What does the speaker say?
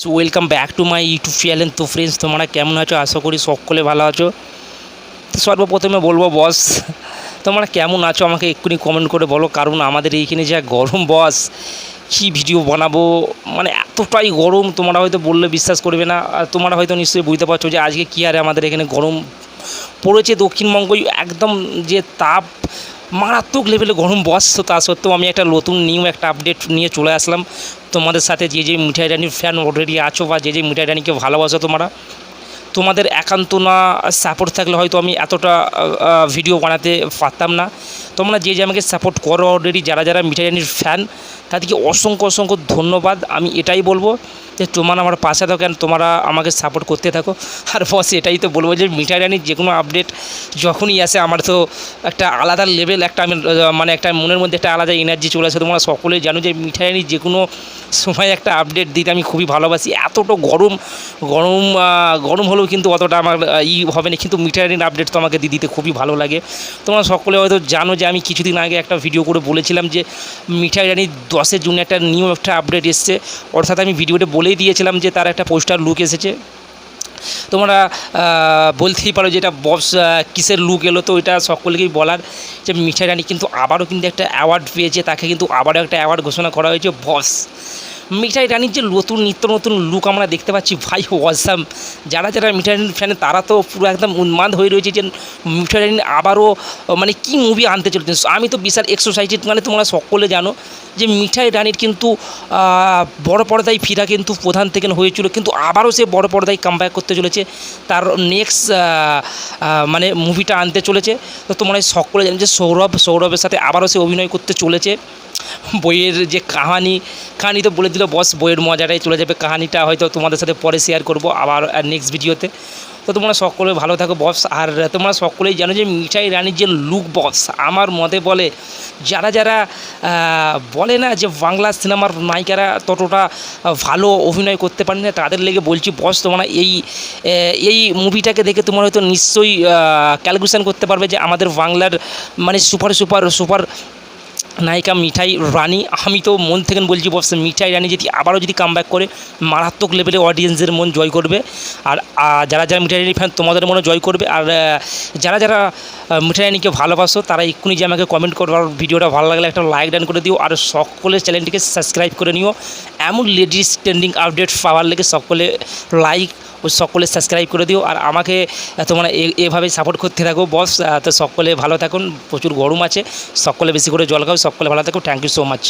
So welcome back to my YouTube channel তো friends তোমরা কেমন আছো? আশা করি সকলে ভালো আছো। তো সর্বপ্রথমে বলব বস তোমরা কেমন আছো? আমাকে এক্ষুনি কমেন্ট করে বলো, কারণ আমাদের এইখানে যা গরম বস কী ভিডিও বানাবো? মানে এতটাই গরম, তোমরা হয়তো বললে বিশ্বাস করবে না। আর তোমরা হয়তো নিশ্চয়ই বুঝতে পারছ যে আজকে কী আরে আমাদের এখানে গরম পড়েছে দক্ষিণবঙ্গ একদম যে তাপ মারাত্মক লেভেলে গরম বস তো তা সত্ত্বেও আমি একটা নতুন নিউ একটা আপডেট নিয়ে চলে আসলাম। তোমাদের সাথে যে যে মিঠাই রানির ফ্যান অলরেডি আছো বা যে যে মিঠাই রানিকে ভালোবাসো তোমরা, তোমাদের একান্ত না সাপোর্ট থাকলে হয়তো আমি এতটা ভিডিও বানাতে পারতাম না। তোমরা যে যে আমাকে সাপোর্ট করো অলরেডি যারা যারা মিঠাই রানির ফ্যান তাদেরকে অসংখ্য অসংখ্য ধন্যবাদ। আমি এটাই বলব যে তোমার আমার পাশে থাকো and তোমরা আমাকে সাপোর্ট করতে থাকো। আর বস এটাই তো বলব যে মিঠাই রানির যে কোনো আপডেট যখনই আসে, আমার তো একটা আলাদা লেভেল একটা আমি মানে একটা মনের মধ্যে একটা আলাদা এনার্জি চলে আসে। তোমরা সকলেই জানো যে মিঠাই রানির যে কোনো সময় একটা আপডেট দিতে আমি খুবই ভালোবাসি। এতটা গরম গরম গরম হলেও কিন্তু অতটা আমার ই হবে না। কিন্তু মিঠাই রানির আপডেট তো আমাকে দিতে খুবই ভালো লাগে। তোমরা সকলে হয়তো জানো যে আমি কিছুদিন আগে একটা ভিডিও করে বলেছিলাম যে মিঠাই রানির দশের জন্য একটা নিউ একটা আপডেট এসছে। অর্থাৎ আমি ভিডিওতে বলেই দিয়েছিলাম যে তার একটা পোস্টার লুক এসেছে। তোমরা বলতেই পারো যে এটা বস কিসের লুক এলো তো এটা সকলকেই বলার যে মিঠাই রানী কিন্তু আবারও কিন্তু একটা অ্যাওয়ার্ড পেয়েছে, তাকে কিন্তু আবারও একটা অ্যাওয়ার্ড ঘোষণা করা হয়েছে বস মিঠাই রানীর যে নতুন, নিত্য নতুন লুক আমরা দেখতে পাচ্ছি, ভাই ওয়াসাম যারা যারা মিঠাই রানীর ফ্যানে তারা তো পুরো একদম উন্মাদ হয়ে রয়েছে যে মিঠাই রানী আবারও মানে কি মুভি আনতে চলেছে আমি তো বিশাল এক্সারসাইজেড মানে তোমরা সকলে জানো যে মিঠাই রানীর কিন্তু বড় পর্দায় ফিরা কিন্তু প্রধান থেকে হয়েছিল। কিন্তু আবারও সে বড় পর্দায় কামব্যাক করতে চলেছে। তার নেক্সট মানে মুভিটা আনতে চলেছে। তো তোমরা সকলে জানো যে সৌরভ, সৌরভের সাথে আবারও সে অভিনয় করতে চলেছে। বইয়ের যে কাহানি কাহানি তো বলে দিল বস, বইয়ের মজাটাই চলে যাবে। কাহানিটা হয়তো তোমাদের সাথে পরে শেয়ার করব আবার নেক্সট ভিডিওতে তো তোমরা সকলে ভালো থাকো বস, আর তোমরা সকলেই জানো যে মিঠাই রানীর যে লুক বস, আমার মতে বলে, যারা যারা বলে না যে বাংলা সিনেমার নায়িকারা ততটা ভালো অভিনয় করতে পারে না, তাদের লেগে বলছি বস, তোমরা এই এই মুভিটাকে দেখে তোমরা হয়তো নিশ্চয়ই ক্যালকুলেশন করতে পারবে যে আমাদের বাংলার মানে সুপার সুপার সুপার নায়িকা মিঠাই রানী, আমি তো মন থেকে বলছি বস, মিঠাই রানী যদি আবারও যদি কামব্যাক করে, মারাত্মক লেভেলে অডিয়েন্সের মন জয় করবে। আর যারা যারা মিঠাই রানী ফ্যান তোমাদের মনে জয় করবে। আর যারা যারা মিঠাই রানীকে ভালোবাসো, তারা এক্ষুনি যে আমাকে কমেন্ট করো ভিডিওটা ভালো লাগলে একটা লাইক ডান করে দিও। আর সকলের চ্যানেলটিকে সাবস্ক্রাইব করে নিও। এমন লেডিস ট্রেন্ডিং আপডেট পাওয়ার লেগে সকলে লাইক ও সকলে সাবস্ক্রাইব করে দিও। আর আমাকে তোমরা এ- এভাবেই সাপোর্ট করতে থাকো বস তো সকলে ভালো থাকুন। প্রচুর গরম আছে। সকলে বেশি করে জল খাও, সকলে ভালো থাকো। Thank you so much